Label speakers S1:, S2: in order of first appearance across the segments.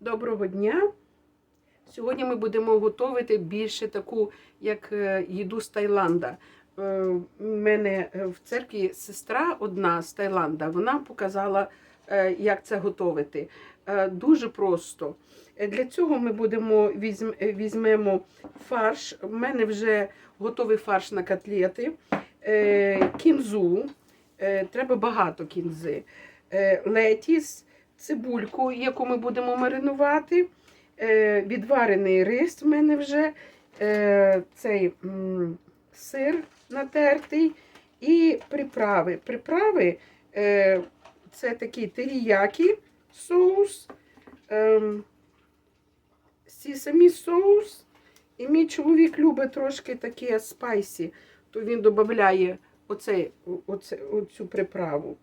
S1: Доброго дня! Сьогодні ми будемо готувати більше таку, як е, їду з Таїланда. Е, У мене е, в церкві сестра одна з Таїланда, вона показала, як це готувати. Дуже просто. Для цього ми будемо візьмемо фарш. У мене вже готовий фарш на котлети, кінзу. Треба багато кінзи, летіс, цибульку, яку ми будемо маринувати. Е, Відварений рис в мене вже, е, цей сир натертий і приправи. Приправи е, це такий теріякі соус, ем, сісамі соус. І мій чоловік любить трошки таке спайсі, то він додає оцю приправу.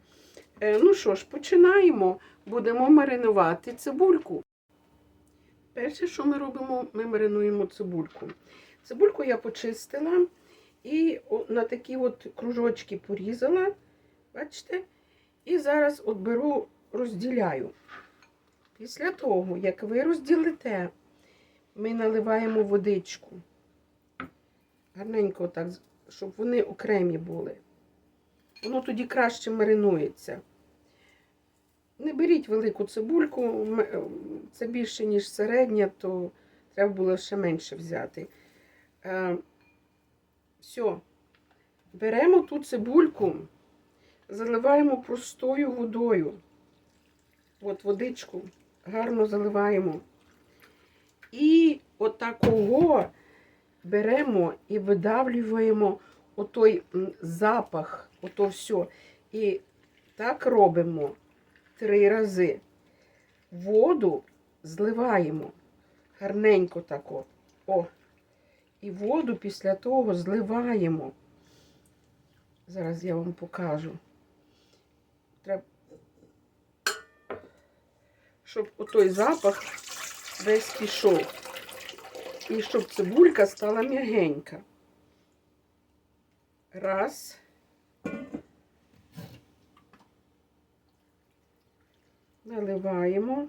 S1: Е, ну що ж, починаємо. Будемо маринувати цибульку. Перше, що ми робимо, ми маринуємо цибульку. Цибульку я почистила і на такі от кружочки порізала. Бачите? І зараз от беру, розділяю. Після того, як ви розділите, ми наливаємо водичку. Гарненько так, щоб вони окремі були. Воно тоді краще маринується. Не беріть велику цибульку, е, це більше, ніж середня, то треба було ще менше взяти. Е, все. Беремо ту цибульку, заливаємо простою водою. От водичку гарно заливаємо. І отакого беремо і видавлюємо отой запах, ото все. І так робимо три рази. Воду зливаємо. Гарненько тако. О. І воду після того зливаємо. Зараз я вам покажу. Треба, щоб отой запах весь пішов. І щоб цибулька стала м'ягенька. Раз. Наливаємо.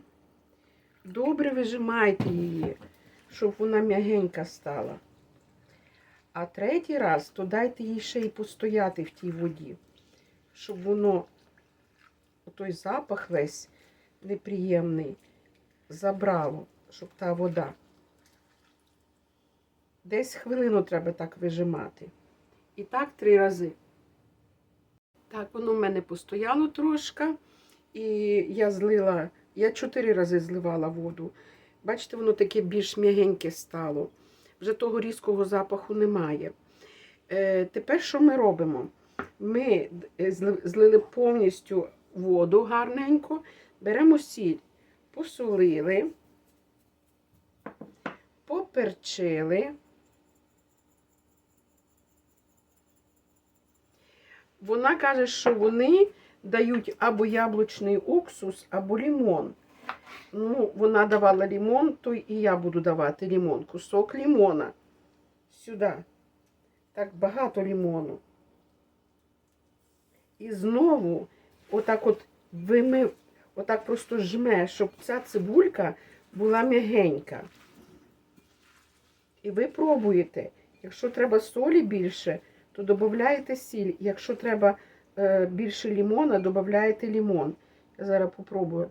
S1: Добре вижимайте її, щоб вона м'ягенька стала. А третій раз то дайте їй ще й постояти в тій воді, щоб воно, той запах весь неприємний, забрало, щоб та вода. Десь хвилину треба так вижимати. І так три рази. Так, воно в мене постояло трошки. І я злила, я чотири рази зливала воду. Бачите, воно таке більш м'ягеньке стало. Вже того різкого запаху немає. Е, тепер що ми робимо? Ми е, злили повністю воду гарненько, беремо сіль, посолили, поперчили. Вона каже, що вони дають або яблучний уксус, або лімон. Ну, вона давала лімон, то і я буду давати лімон. Кусок лімона. Сюди. Так багато лімону. І знову отак от вимив, отак просто жме, щоб ця цибулька була м'ягенька. І ви пробуєте. Якщо треба солі більше, то додаєте сіль. Якщо треба більше лімона, додаєте лімон. Я зараз попробую.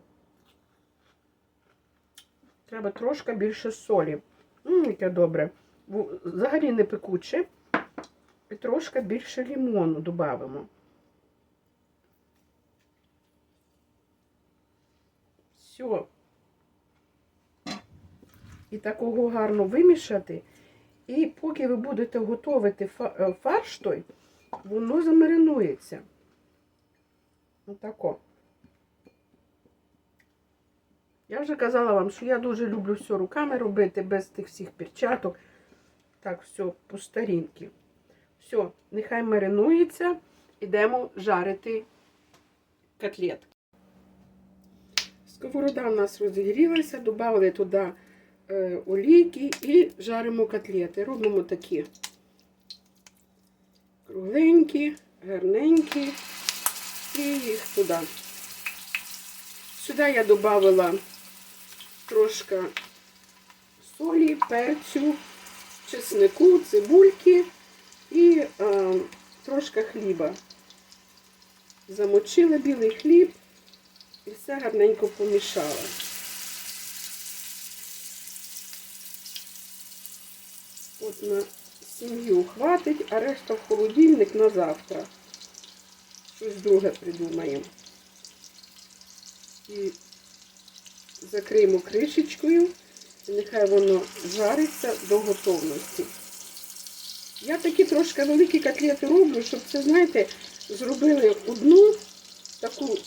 S1: Треба трошки більше солі. М, яке добре. Взагалі не пекуче. І трошки більше лімону додамо. Все. І такого гарно вимішати. І поки ви будете готувати е, фарш той, воно замаринується. Отако. Я вже казала вам, що я дуже люблю все руками робити, без тих всіх перчаток. Так, все по старінки. Все, нехай маринується. Ідемо жарити котлетки. Сковорода у нас розігрілася, додали туди е, олійки і жаримо котлети. Робимо такі кругленькі, гарненькі. І їх туди. Сюди я додавала трошки солі, перцю, чеснику, цибульки і е, трошки хліба. Замочила білий хліб і все гарненько помішала. От на сім'ю хватить, а решта в холодильник на завтра. Щось друге придумаємо. І закриємо кришечкою, і нехай воно жариться до готовності. Я такі трошки великі котлети роблю, щоб це, знаєте, зробили одну таку,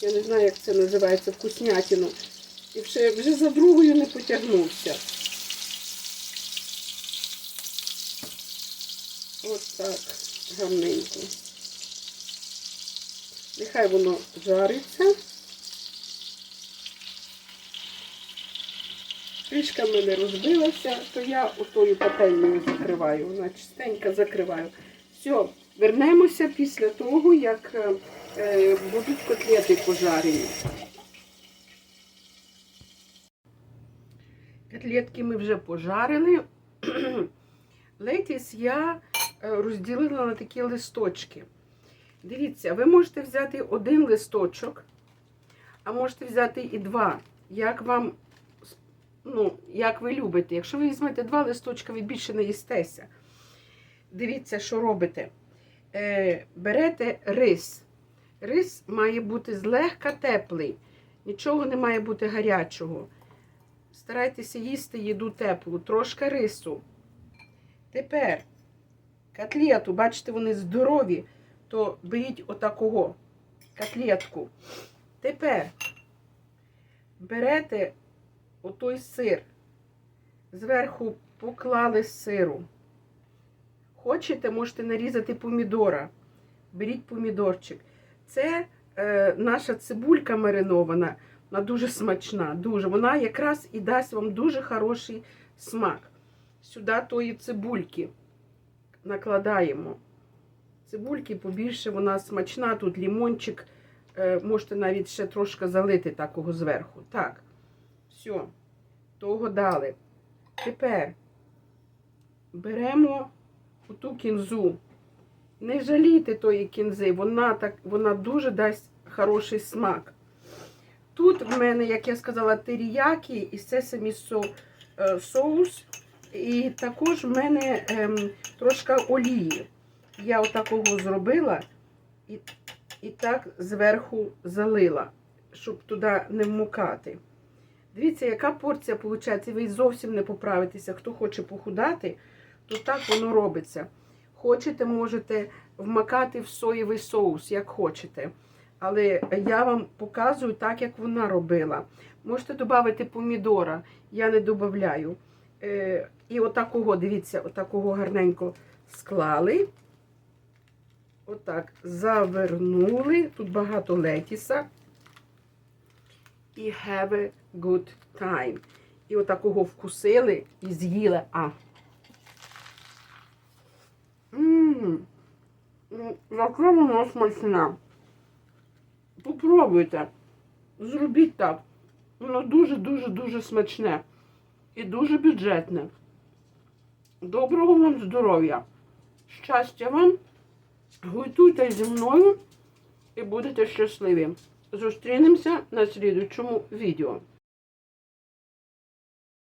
S1: я не знаю, як це називається, вкуснятину. І вже, вже за другою не потягнувся. Ось так, гарненько. Нехай воно жариться. Кришка в мене розбилася, то я отою пательнею закриваю. Вона чистенько закриваю. Все, вернемося після того, як е, е, будуть котлети пожарені. Котлетки ми вже пожарили. Летіс я е, розділила на такі листочки. Дивіться, ви можете взяти один листочок, а можете взяти і два. Як вам, ну, як ви любите. Якщо ви візьмете два листочка, ви більше не їстеся. Дивіться, що робите. Е, берете рис. Рис має бути злегка теплий. Нічого не має бути гарячого. Старайтеся їсти їду теплу, трошки рису. Тепер котлету, бачите, вони здорові, то беріть отакого котлетку. Тепер берете отой сир, зверху поклали сиру. Хочете, можете нарізати помідора. Беріть помідорчик. Це е, наша цибулька маринована, вона дуже смачна, дуже. Вона якраз і дасть вам дуже хороший смак. Сюди тої цибульки накладаємо. Цибульки побільше, вона смачна, тут лімончик. Е, можете навіть ще трошки залити такого зверху. Так, все, того дали. Тепер беремо ту кінзу. Не жалійте тої кінзи, вона, так, вона дуже дасть хороший смак. Тут в мене, як я сказала, теріякі і сесамі со, е, соус. І також в мене ем, трошки олії. Я отакого зробила і, і так зверху залила, щоб туди не вмукати. Дивіться, яка порція виходить, ви зовсім не поправитеся. Хто хоче похудати, то так воно робиться. Хочете, можете вмакати в соєвий соус, як хочете. Але я вам показую так, як вона робила. Можете додати помідора, я не додаю. Е, і отакого, дивіться, отакого гарненько склали. Отак завернули. Тут багато летіса. І have a good time. І отакого вкусили і з'їли. А. Ммм. Яке воно смачне. Попробуйте. Зробіть так. Воно дуже-дуже-дуже смачне. І дуже бюджетне. Доброго вам здоров'я! Щастя вам! Готуйте зі мною і будете щасливі. Зустрінемося на слідучому відео.